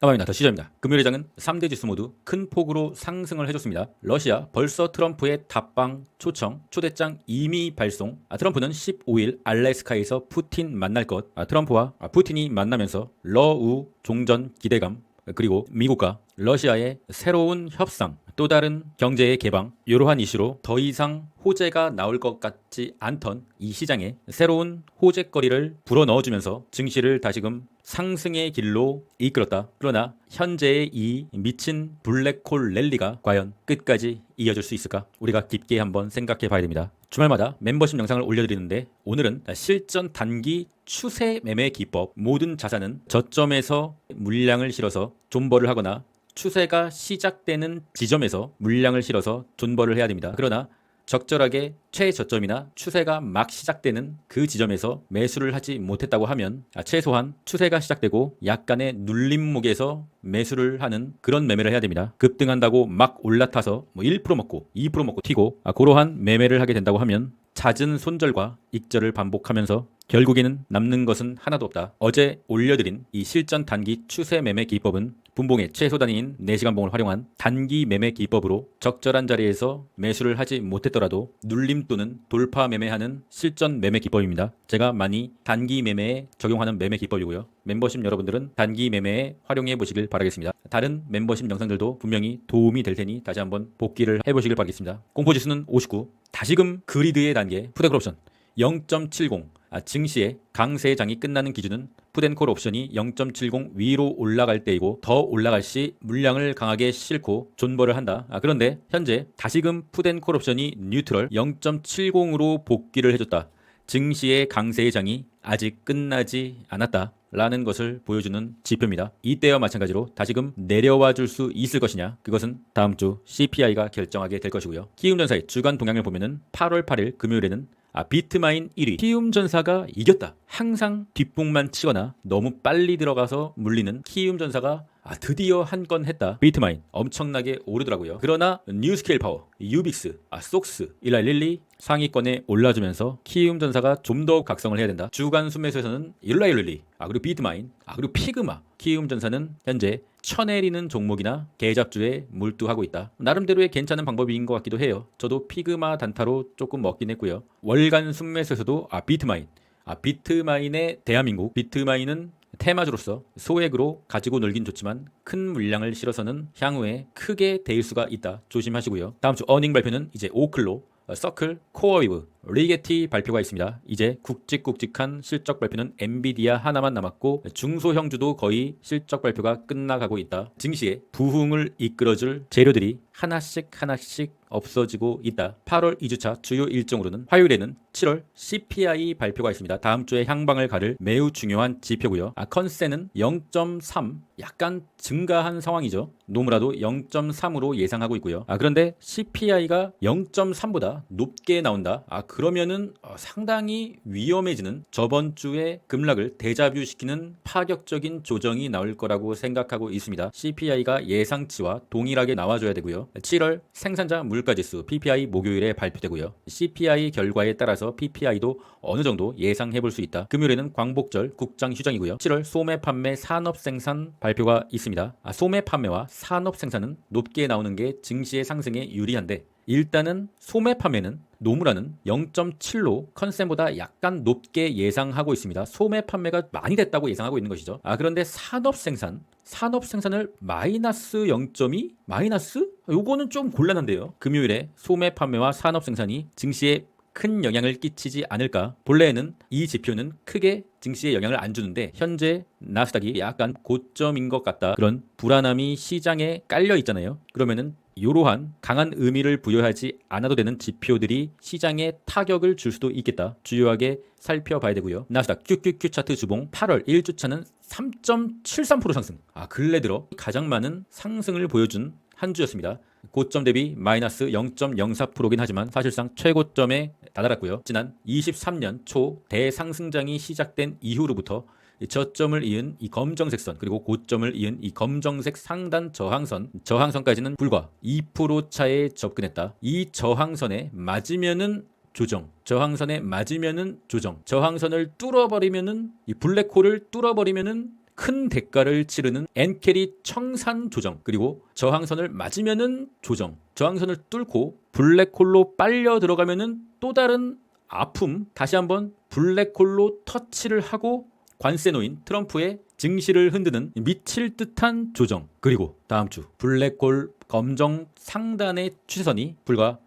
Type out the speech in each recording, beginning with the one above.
더 시저입니다. 금요일 장은 3대 지수 모두 큰 폭으로 상승을 해줬습니다. 러시아 벌써 트럼프의 답방 초청 초대장 이미 발송. 아, 트럼프는 15일 알래스카에서 푸틴 만날 것. 아, 트럼프와 아, 푸틴이 만나면서 러우 종전 기대감 그리고 미국과 러시아의 새로운 협상, 또 다른 경제의 개방, 이러한 이슈로 더 이상 호재가 나올 것 같지 않던 이 시장에 새로운 호재거리를 불어 넣어주면서 증시를 다시금 상승의 길로 이끌었다. 그러나 현재의 이 미친 블랙홀 랠리가 과연 끝까지 이어질 수 있을까? 우리가 깊게 한번 생각해 봐야 됩니다. 주말마다 멤버십 영상을 올려드리는데 오늘은 실전 단기 추세 매매 기법 모든 자산은 저점에서 물량을 실어서 존버를 하거나 추세가 시작되는 지점에서 물량을 실어서 존버를 해야 됩니다. 그러나 적절하게 최저점이나 추세가 막 시작되는 그 지점에서 매수를 하지 못했다고 하면 아, 최소한 추세가 시작되고 약간의 눌림목에서 매수를 하는 그런 매매를 해야 됩니다. 급등한다고 막 올라타서 뭐 1% 먹고 2% 먹고 튀고 아, 그러한 매매를 하게 된다고 하면 잦은 손절과 익절을 반복하면서 결국에는 남는 것은 하나도 없다. 어제 올려드린 이 실전 단기 추세 매매 기법은 분봉의 최소 단위인 4시간 봉을 활용한 단기 매매 기법으로 적절한 자리에서 매수를 하지 못했더라도 눌림 또는 돌파 매매하는 실전 매매 기법입니다. 제가 많이 단기 매매에 적용하는 매매 기법이고요. 멤버십 여러분들은 단기 매매에 활용해 보시길 바라겠습니다. 다른 멤버십 영상들도 분명히 도움이 될 테니 다시 한번 복기를 해 보시길 바라겠습니다. 공포지수는 59. 다시금 그리드의 단계 푸드크옵션 0.70 아, 증시의 강세장이 끝나는 기준은 푸덴콜 옵션이 0.70 위로 올라갈 때이고 더 올라갈 시 물량을 강하게 싣고 존버를 한다. 아, 그런데 현재 다시금 푸덴콜 옵션이 뉴트럴 0.70으로 복귀를 해줬다. 증시의 강세의 장이 아직 끝나지 않았다. 라는 것을 보여주는 지표입니다. 이때와 마찬가지로 다시금 내려와 줄 수 있을 것이냐? 그것은 다음 주 CPI가 결정하게 될 것이고요. 키움전사의 주간 동향을 보면은 8월 8일 금요일에는 아, 비트마인 1위. 키움 전사가 이겼다. 항상 뒷북만 치거나 너무 빨리 들어가서 물리는 키움 전사가 아, 드디어 한 건 했다. 비트마인 엄청나게 오르더라고요. 그러나 뉴스케일 파워, 유빅스, 아, 속스, 일라일릴리 상위권에 올라주면서 키움 전사가 좀 더 각성을 해야 된다. 주간 순매수에서는 일라일릴리, 아, 그리고 비트마인, 아, 그리고 피그마, 키움 전사는 현재 쳐내리는 종목이나 계잡주에 몰두하고 있다. 나름대로의 괜찮은 방법인 것 같기도 해요. 저도 피그마 단타로 조금 먹긴 했고요. 월간 순매수에서도 아, 비트마인, 아, 비트마인의 대한민국, 비트마인은 테마주로서 소액으로 가지고 놀긴 좋지만 큰 물량을 실어서는 향후에 크게 대일 수가 있다. 조심하시고요. 다음 주 어닝 발표는 이제 오클로, 어, 서클, 코어위브, 리게티 발표가 있습니다. 이제 굵직굵직한 실적 발표는 엔비디아 하나만 남았고 중소형주도 거의 실적 발표가 끝나가고 있다. 증시에 부흥을 이끌어줄 재료들이 하나씩 하나씩 없어지고 있다. 8월 2주차 주요 일정으로는 화요일에는 7월 CPI 발표가 있습니다. 다음 주에 향방을 가를 매우 중요한 지표고요. 아, 컨센은 0.3 약간 증가한 상황이죠. 노무라도 0.3으로 예상하고 있고요. 아, 그런데 CPI가 0.3보다 높게 나온다. 아, 그러면은 어, 상당히 위험해지는 저번 주에 급락을 대자뷰시키는 파격적인 조정이 나올 거라고 생각하고 있습니다. CPI가 예상치와 동일하게 나와줘야 되고요. 7월 생산자 물가지수 PPI 목요일에 발표되고요. CPI 결과에 따라서 PPI도 어느 정도 예상해 볼 수 있다. 금요일에는 광복절 국장 휴장이고요. 7월 소매 판매 산업 생산 발표가 있습니다. 아, 소매 판매와 산업 생산은 높게 나오는 게 증시의 상승에 유리한데 일단은 소매 판매는 노무라는 0.7로 컨센보다 약간 높게 예상하고 있습니다. 소매 판매가 많이 됐다고 예상하고 있는 것이죠. 아 그런데 산업 생산 산업 생산을 마이너스 0.2 마이너스 요거는 좀 곤란한데요. 금요일에 소매 판매와 산업 생산이 증시에 큰 영향을 끼치지 않을까. 본래에는 이 지표는 크게 증시에 영향을 안 주는데 현재 나스닥이 약간 고점인 것 같다. 그런 불안함이 시장에 깔려 있잖아요. 그러면은 이러한 강한 의미를 부여하지 않아도 되는 지표들이 시장에 타격을 줄 수도 있겠다. 주요하게 살펴봐야 되고요. 나스닥 QQQ 차트 주봉 8월 1주차는 3.73% 상승. 아, 근래 들어 가장 많은 상승을 보여준 한 주였습니다. 고점 대비 마이너스 0.04%긴 하지만 사실상 최고점에 다다랐고요. 지난 23년 초 대상승장이 시작된 이후로부터 이 저점을 이은 이 검정색 선 그리고 고점을 이은 이 검정색 상단 저항선 저항선까지는 불과 2% 차에 접근했다. 이 저항선에 맞으면은 조정. 저항선에 맞으면은 조정. 저항선을 뚫어버리면은 이 블랙홀을 뚫어버리면은 큰 대가를 치르는 엔캐리 청산 조정 그리고 저항선을 맞으면은 조정 저항선을 뚫고 블랙홀로 빨려 들어가면은 또 다른 아픔 다시 한번 블랙홀로 터치를 하고 관세 놓인 트럼프의 증시를 흔드는 미칠 듯한 조정 그리고 다음 주 블랙홀 검정 상단의 추세선이 불과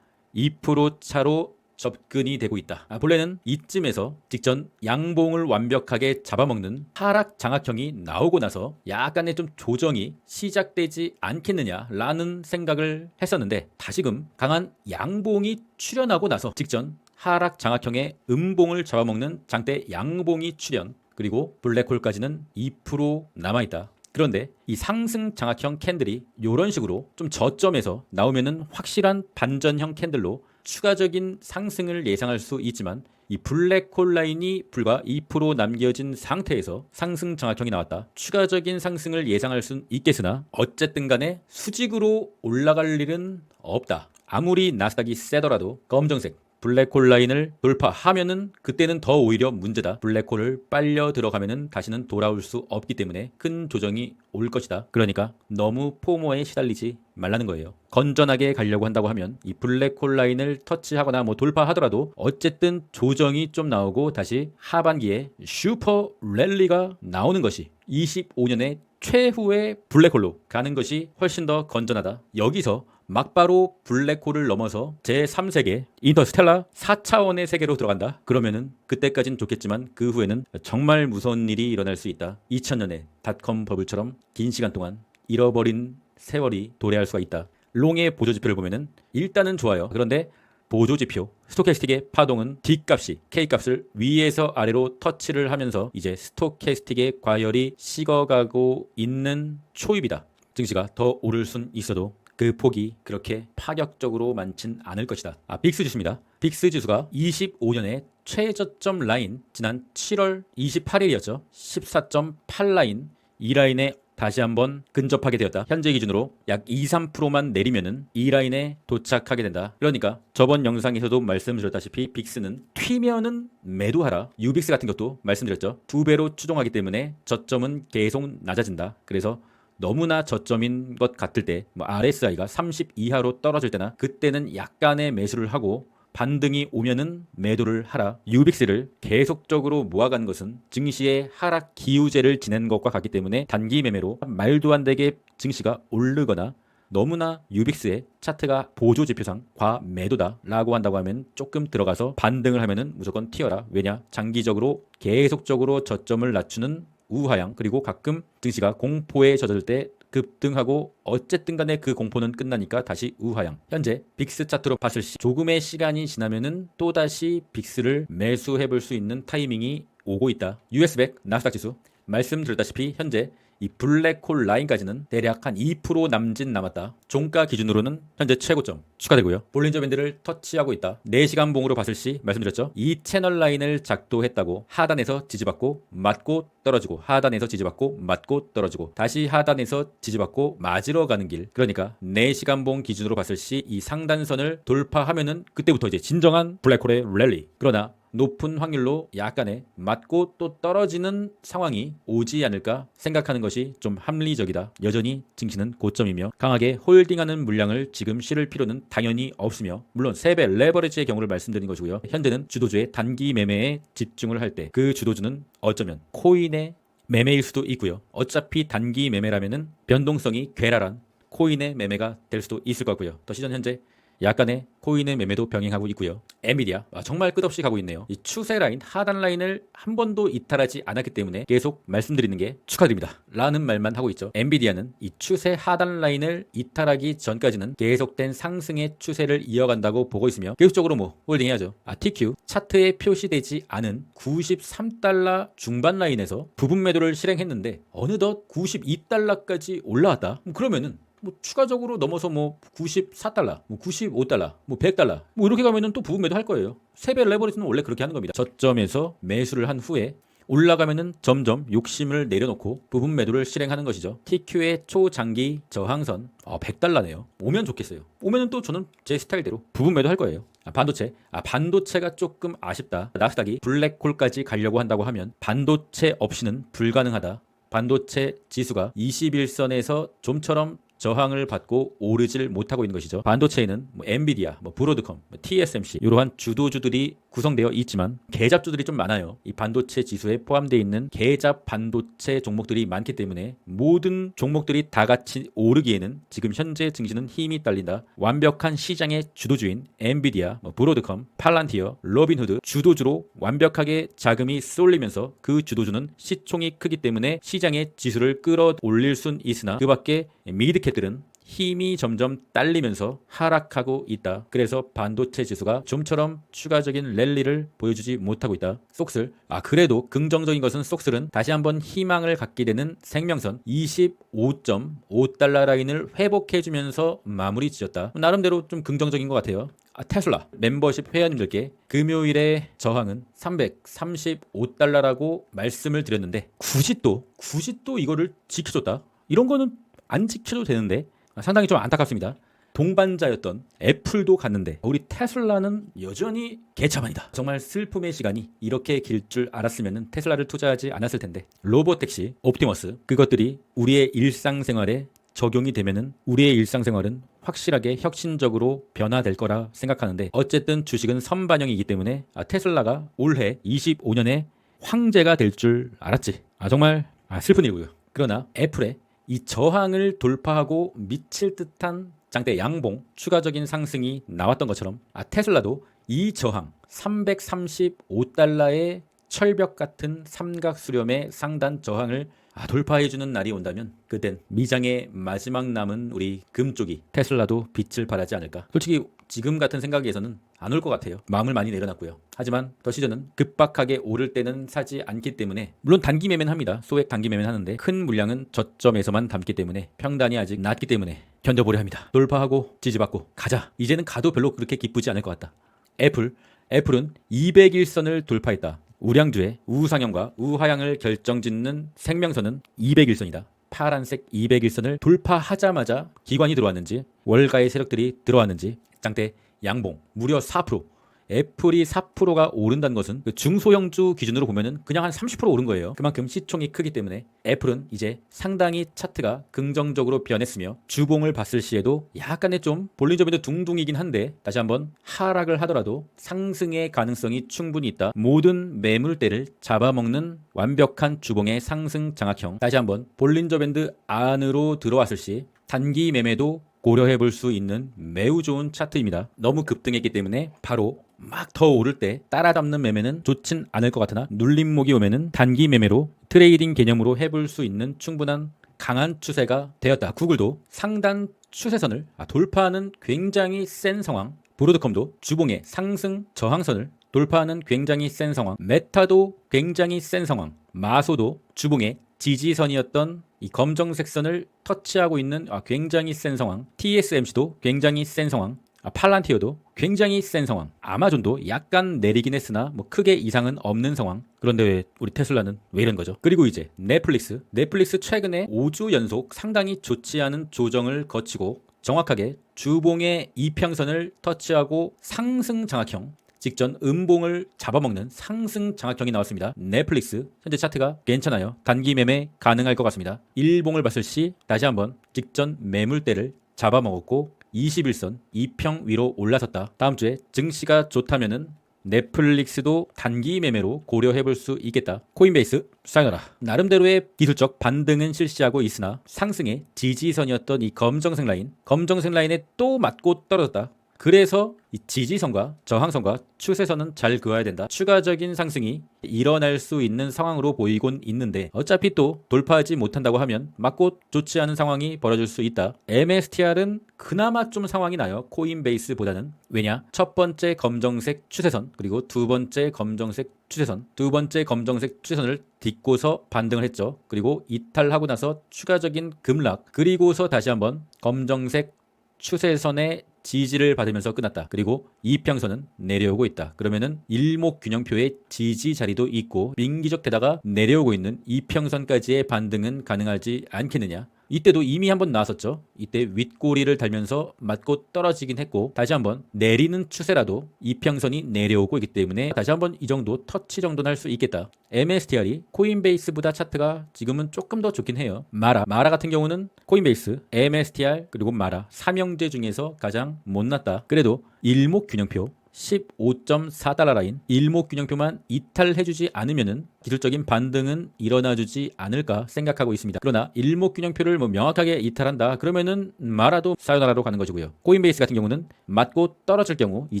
2% 차로 접근이 되고 있다. 아, 본래는 이쯤에서 직전 양봉을 완벽하게 잡아먹는 하락 장악형이 나오고 나서 약간의 좀 조정이 시작되지 않겠느냐라는 생각을 했었는데 다시금 강한 양봉이 출현하고 나서 직전 하락 장악형의 음봉을 잡아먹는 장대 양봉이 출현 그리고 블랙홀까지는 2% 남아있다. 그런데 이 상승 장악형 캔들이 이런 식으로 좀 저점에서 나오면은 확실한 반전형 캔들로 추가적인 상승을 예상할 수 있지만 이 블랙홀 라인이 불과 2% 남겨진 상태에서 상승 장악형이 나왔다. 추가적인 상승을 예상할 수는 있겠으나 어쨌든 간에 수직으로 올라갈 일은 없다. 아무리 나스닥이 세더라도 검정색 블랙홀 라인을 돌파하면은 그때는 더 오히려 문제다. 블랙홀을 빨려 들어가면은 다시는 돌아올 수 없기 때문에 큰 조정이 올 것이다. 그러니까 너무 포모에 시달리지 말라는 거예요. 건전하게 가려고 한다고 하면 이 블랙홀 라인을 터치하거나 뭐 돌파하더라도 어쨌든 조정이 좀 나오고 다시 하반기에 슈퍼 랠리가 나오는 것이 25년의 최후의 블랙홀로 가는 것이 훨씬 더 건전하다. 여기서 막바로 블랙홀을 넘어서 제3세계 인터스텔라 4차원의 세계로 들어간다. 그러면은 그때까진 좋겠지만 그 후에는 정말 무서운 일이 일어날 수 있다. 2000년에 닷컴 버블처럼 긴 시간 동안 잃어버린 세월이 도래할 수가 있다. 롱의 보조 지표를 보면은 일단은 좋아요. 그런데 보조 지표 스토캐스틱의 파동은 D값이 K값을 위에서 아래로 터치를 하면서 이제 스토캐스틱의 과열이 식어가고 있는 초입이다. 증시가 더 오를 순 있어도 그 폭이 그렇게 파격적으로 많진 않을 것이다. 아, 빅스 지수입니다. 빅스 지수가 25년의 최저점 라인 지난 7월 28일이었죠. 14.8 라인 이 라인에 다시 한번 근접하게 되었다. 현재 기준으로 약 2, 3%만 내리면은 이 라인에 도착하게 된다. 그러니까 저번 영상에서도 말씀드렸다시피 빅스는 튀면은 매도하라. 유빅스 같은 것도 말씀드렸죠. 두 배로 추종하기 때문에 저점은 계속 낮아진다. 그래서 너무나 저점인 것 같을 때, 뭐 RSI가 30 이하로 떨어질 때나 그때는 약간의 매수를 하고 반등이 오면은 매도를 하라. 유빅스를 계속적으로 모아가는 것은 증시의 하락 기우제를 지낸 것과 같기 때문에 단기 매매로 말도 안 되게 증시가 오르거나 너무나 유빅스의 차트가 보조 지표상 과매도다라고 한다고 하면 조금 들어가서 반등을 하면은 무조건 튀어라. 왜냐? 장기적으로 계속적으로 저점을 낮추는 우하향 그리고 가끔 증시가 공포에 젖을 때 급등하고 어쨌든 간에 그 공포는 끝나니까 다시 우하향. 현재 빅스 차트로 봤을 시 조금의 시간이 지나면은 또다시 빅스를 매수해 볼 수 있는 타이밍이 오고 있다. US100 나스닥 지수 말씀드렸다시피 현재 이 블랙홀 라인까지는 대략 한 2% 남짓 남았다. 종가 기준으로는 현재 최고점 축하되고요. 볼린저 밴드를 터치하고 있다. 4시간 봉으로 봤을 시 말씀드렸죠. 이 채널 라인을 작도했다고 하단에서 지지받고 맞고 떨어지고 하단에서 지지받고 맞고 떨어지고 다시 하단에서 지지받고 맞으러 가는 길. 그러니까 4시간 봉 기준으로 봤을 시 이 상단선을 돌파하면은 그때부터 이제 진정한 블랙홀의 랠리. 그러나 높은 확률로 약간의 맞고 또 떨어지는 상황이 오지 않을까 생각하는 것이 좀 합리적이다. 여전히 증시는 고점이며 강하게 홀딩하는 물량을 지금 실을 필요는 당연히 없으며 물론 세배 레버리지의 경우를 말씀드린 것이고요. 현재는 주도주의 단기 매매에 집중을 할 때 그 주도주는 어쩌면 코인의 매매일 수도 있고요. 어차피 단기 매매라면은 변동성이 괴랄한 코인의 매매가 될 수도 있을 거고요. 더 시전 현재 약간의 코인의 매매도 병행하고 있고요. 에미디아 아, 정말 끝없이 가고 있네요. 이 추세 라인 하단 라인을 한 번도 이탈하지 않았기 때문에 계속 말씀드리는 게 축하드립니다. 라는 말만 하고 있죠. 엔비디아는 이 추세 하단 라인을 이탈하기 전까지는 계속된 상승의 추세를 이어간다고 보고 있으며 계속적으로 뭐 홀딩해야죠. 아 TQ 차트에 표시되지 않은 93달러 중반 라인에서 부분 매도를 실행했는데 어느덧 92달러까지 올라왔다. 그러면은 뭐 추가적으로 넘어서 뭐 94달러, 뭐 95달러, 뭐 100달러 뭐 이렇게 가면은 또 부분 매도 할 거예요. 세배 레버리지는 원래 그렇게 하는 겁니다. 저점에서 매수를 한 후에 올라가면은 점점 욕심을 내려놓고 부분 매도를 실행하는 것이죠. TQ의 초장기 저항선 어, 100달러네요. 오면 좋겠어요. 오면은 또 저는 제 스타일대로 부분 매도 할 거예요. 아, 반도체. 아, 반도체가 조금 아쉽다. 나스닥이 블랙홀까지 가려고 한다고 하면 반도체 없이는 불가능하다. 반도체 지수가 21선에서 좀처럼 저항을 받고 오르질 못하고 있는 것이죠. 반도체에는 뭐 엔비디아, 뭐 브로드컴, 뭐 TSMC 이러한 주도주들이 구성되어 있지만 계잡주들이 좀 많아요. 이 반도체 지수에 포함되어 있는 계잡 반도체 종목들이 많기 때문에 모든 종목들이 다 같이 오르기에는 지금 현재 증시는 힘이 딸린다. 완벽한 시장의 주도주인 엔비디아, 뭐 브로드컴, 팔란티어, 로빈후드 주도주로 완벽하게 자금이 쏠리면서 그 주도주는 시총이 크기 때문에 시장의 지수를 끌어올릴 순 있으나 그 밖에 미드캣들은 힘이 점점 딸리면서 하락하고 있다. 그래서 반도체 지수가 좀처럼 추가적인 랠리를 보여주지 못하고 있다. 속슬. 아 그래도 긍정적인 것은 속슬은 다시 한번 희망을 갖게 되는 생명선 25.5달러 라인을 회복해주면서 마무리 지었다. 나름대로 좀 긍정적인 것 같아요. 아, 테슬라 멤버십 회원님들께 금요일의 저항은 335달러라고 말씀을 드렸는데 굳이 또 굳이 또 이거를 지켜줬다. 이런 거는 안 지켜도 되는데 상당히 좀 안타깝습니다. 동반자였던 애플도 갔는데 우리 테슬라는 여전히 개차반이다. 정말 슬픔의 시간이 이렇게 길 줄 알았으면 테슬라를 투자하지 않았을 텐데 로보택시, 옵티머스 그것들이 우리의 일상생활에 적용이 되면은 우리의 일상생활은 확실하게 혁신적으로 변화될 거라 생각하는데 어쨌든 주식은 선반영이기 때문에 아, 테슬라가 올해 25년에 황제가 될 줄 알았지. 아 정말 아, 슬픈 일이고요. 그러나 애플의 이 저항을 돌파하고 미칠 듯한 장대 양봉 추가적인 상승이 나왔던 것처럼 아, 테슬라도 이 저항 335달러의 철벽 같은 삼각 수렴의 상단 저항을 아, 돌파해주는 날이 온다면 그땐 미장의 마지막 남은 우리 금 쪽이 테슬라도 빛을 발하지 않을까. 솔직히 지금 같은 생각에서는 안 올 것 같아요. 마음을 많이 내려놨고요. 하지만 더 시즌은 급박하게 오를 때는 사지 않기 때문에 물론 단기 매매는 합니다. 소액 단기 매매는 하는데 큰 물량은 저점에서만 담기 때문에 평단이 아직 낮기 때문에 견뎌보려 합니다. 돌파하고 지지받고 가자. 이제는 가도 별로 그렇게 기쁘지 않을 것 같다. 애플 애플은 200일선을 돌파했다. 우량주의 우상향과 우하향을 결정짓는 생명선은 200일선이다. 파란색 200일선을 돌파하자마자 기관이 들어왔는지 월가의 세력들이 들어왔는지 장대 양봉 무려 4% 애플이 4%가 오른다는 것은 그 중소형주 기준으로 보면은 그냥 한 30% 오른 거예요. 그만큼 시총이 크기 때문에 애플은 이제 상당히 차트가 긍정적으로 변했으며 주봉을 봤을 시에도 약간의 좀 볼린저밴드 둥둥이긴 한데 다시 한번 하락을 하더라도 상승의 가능성이 충분히 있다. 모든 매물대를 잡아먹는 완벽한 주봉의 상승 장악형. 다시 한번 볼린저밴드 안으로 들어왔을 시 단기 매매도 고려해 볼 수 있는 매우 좋은 차트입니다. 너무 급등했기 때문에 바로 막 더 오를 때 따라잡는 매매는 좋진 않을 것 같으나 눌림목이 오면은 단기 매매로 트레이딩 개념으로 해볼 수 있는 충분한 강한 추세가 되었다. 구글도 상단 추세선을 아, 돌파하는 굉장히 센 상황. 브로드컴도 주봉의 상승 저항선을 돌파하는 굉장히 센 상황. 메타도 굉장히 센 상황. 마소도 주봉의 지지선이었던 이 검정색 선을 터치하고 있는 아, 굉장히 센 상황. TSMC도 굉장히 센 상황. 아, 팔란티어도 굉장히 센 상황. 아마존도 약간 내리긴 했으나 뭐 크게 이상은 없는 상황. 그런데 왜 우리 테슬라는 왜 이런 거죠? 그리고 이제 넷플릭스. 넷플릭스 최근에 5주 연속 상당히 좋지 않은 조정을 거치고 정확하게 주봉의 이평선을 터치하고 상승 장악형 직전 음봉을 잡아먹는 상승 장악형이 나왔습니다. 넷플릭스 현재 차트가 괜찮아요. 단기 매매 가능할 것 같습니다. 일봉을 봤을 시 다시 한번 직전 매물대를 잡아먹었고 21선 2평 위로 올라섰다. 다음 주에 증시가 좋다면은 넷플릭스도 단기 매매로 고려해 볼 수 있겠다. 코인베이스 사이너라. 나름대로의 기술적 반등은 실시하고 있으나 상승의 지지선이었던 이 검정색 라인, 검정색 라인에 또 맞고 떨어졌다. 그래서 이 지지선과 저항선과 추세선은 잘 그어야 된다. 추가적인 상승이 일어날 수 있는 상황으로 보이곤 있는데 어차피 또 돌파하지 못한다고 하면 맞고 좋지 않은 상황이 벌어질 수 있다. MSTR은 그나마 좀 상황이 나요. 코인베이스보다는 왜냐? 첫 번째 검정색 추세선 그리고 두 번째 검정색 추세선 두 번째 검정색 추세선을 딛고서 반등을 했죠. 그리고 이탈하고 나서 추가적인 급락 그리고서 다시 한번 검정색 추세선의 지지를 받으면서 끝났다. 그리고 이평선은 내려오고 있다. 그러면은 일목균형표의 지지 자리도 있고 민기적 대다가 내려오고 있는 이평선까지의 반등은 가능하지 않겠느냐? 이때도 이미 한번 나왔었죠. 이때 윗꼬리를 달면서 맞고 떨어지긴 했고 다시 한번 내리는 추세라도 이평선이 내려오고 있기 때문에 다시 한번 이 정도 터치 정도는 할 수 있겠다. MSTR이 코인베이스보다 차트가 지금은 조금 더 좋긴 해요. 마라 마라 같은 경우는 코인베이스, MSTR 그리고 마라 삼형제 중에서 가장 못났다. 그래도 일목균형표 15.4달러 라인 일목균형표만 이탈해주지 않으면은 기술적인 반등은 일어나주지 않을까 생각하고 있습니다. 그러나 일목균형표를 뭐 명확하게 이탈한다 그러면은 마라도 사요나라로 가는 것이고요. 코인베이스 같은 경우는 맞고 떨어질 경우 이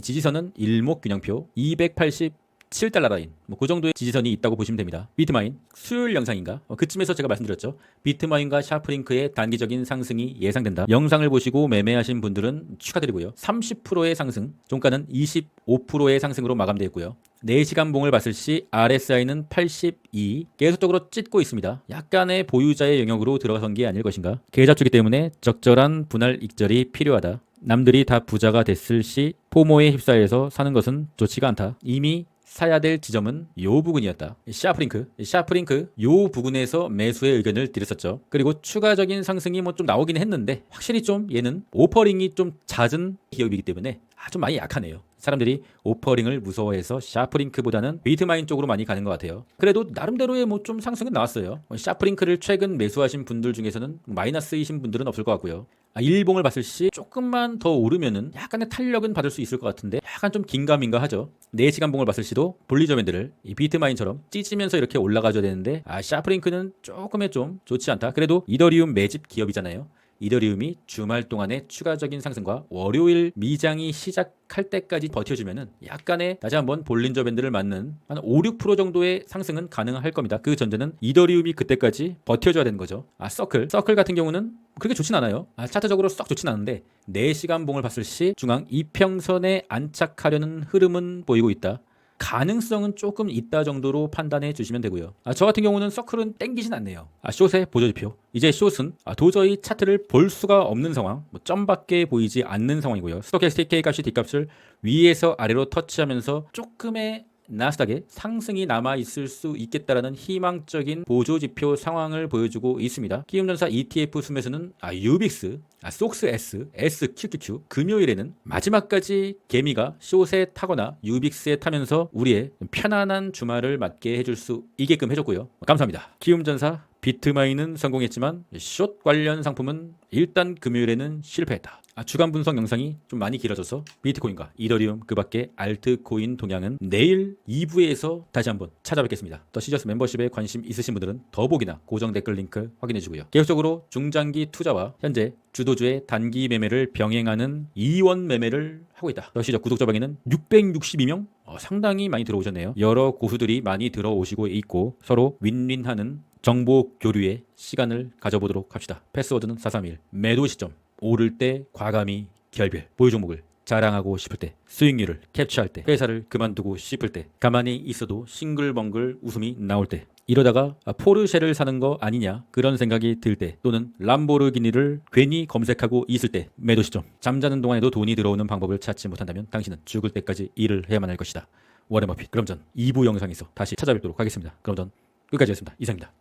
지지선은 일목균형표 280 7달러 라인 뭐 그 정도의 지지선이 있다고 보시면 됩니다. 비트마인 수요일 영상인가 어, 그쯤에서 제가 말씀드렸죠. 비트마인과 샤프링크의 단기적인 상승이 예상된다. 영상을 보시고 매매하신 분들은 축하드리고요. 30%의 상승, 종가는 25%의 상승으로 마감되었고요. 4시간 봉을 봤을 시 RSI는 82 계속적으로 찢고 있습니다. 약간의 보유자의 영역으로 들어선 게 아닐 것인가. 계좌주기 때문에 적절한 분할 익절이 필요하다. 남들이 다 부자가 됐을 시 포모에 휩싸여서 사는 것은 좋지가 않다. 이미 사야 될 지점은 요 부분이었다. 샤프링크, 샤프링크 요 부분에서 매수의 의견을 드렸었죠. 그리고 추가적인 상승이 뭐 좀 나오긴 했는데 확실히 좀 얘는 오퍼링이 좀 잦은 기업이기 때문에 아, 좀 많이 약하네요. 사람들이 오퍼링을 무서워해서 샤프링크보다는 비트마인 쪽으로 많이 가는 것 같아요. 그래도 나름대로의 뭐 좀 상승은 나왔어요. 샤프링크를 최근 매수하신 분들 중에서는 마이너스이신 분들은 없을 것 같고요. 아, 일봉을 봤을 시 조금만 더 오르면은 약간의 탄력은 받을 수 있을 것 같은데 약간 좀 긴가민가 하죠. 4시간 봉을 봤을 시도 볼리저밴드를 이 비트마인처럼 찢으면서 이렇게 올라가줘야 되는데 아 샤프링크는 조금의 좀 좋지 않다. 그래도 이더리움 매집 기업이잖아요. 이더리움이 주말 동안의 추가적인 상승과 월요일 미장이 시작할 때까지 버텨주면은 약간의 다시 한번 볼린저 밴드를 맞는 한 5, 6% 정도의 상승은 가능할 겁니다. 그 전제는 이더리움이 그때까지 버텨줘야 되는 거죠. 아 서클, 서클 같은 경우는 그렇게 좋진 않아요. 아, 차트적으로 썩 좋진 않은데 4시간 봉을 봤을 시 중앙 이평선에 안착하려는 흐름은 보이고 있다. 가능성은 조금 있다 정도로 판단해 주시면 되고요. 아, 저 같은 경우는 서클은 땡기진 않네요. 아, 숏의 보조지표. 이제 숏은 아, 도저히 차트를 볼 수가 없는 상황, 뭐 점밖에 보이지 않는 상황이고요. 스토캐스틱 K 값이 D값을 위에서 아래로 터치하면서 조금의 나스닥에 상승이 남아 있을 수 있겠다라는 희망적인 보조 지표 상황을 보여주고 있습니다. 기움전사 ETF 순매수는 아, 유빅스, 아, 속스 S, SQQQ 금요일에는 마지막까지 개미가 숏에 타거나 유빅스에 타면서 우리의 편안한 주말을 맞게 해줄 수 있게끔 해줬고요. 감사합니다. 기움전사 비트마인은 성공했지만 숏 관련 상품은 일단 금요일에는 실패했다. 아, 주간 분석 영상이 좀 많이 길어져서 비트코인과 이더리움 그 밖에 알트코인 동향은 내일 2부에서 다시 한번 찾아뵙겠습니다. 더 시저스 멤버십에 관심 있으신 분들은 더보기나 고정 댓글 링크 확인해 주고요. 계속적으로 중장기 투자와 현재 주도주의 단기 매매를 병행하는 이원 매매를 하고 있다. 더 시저 구독자 방에는 662명 어, 상당히 많이 들어오셨네요. 여러 고수들이 많이 들어오시고 있고 서로 윈윈하는 정보 교류의 시간을 가져보도록 합시다. 패스워드는 431. 매도 시점 오를 때 과감히 결별. 보유 종목을 자랑하고 싶을 때, 수익률을 캡처할 때, 회사를 그만두고 싶을 때, 가만히 있어도 싱글벙글 웃음이 나올 때, 이러다가 포르쉐를 사는 거 아니냐 그런 생각이 들 때, 또는 람보르기니를 괜히 검색하고 있을 때 매도 시점. 잠자는 동안에도 돈이 들어오는 방법을 찾지 못한다면 당신은 죽을 때까지 일을 해야만 할 것이다. 워렌 버핏. 그럼 전 2부 영상에서 다시 찾아뵙도록 하겠습니다. 그럼 전 끝까지였습니다. 이상입니다.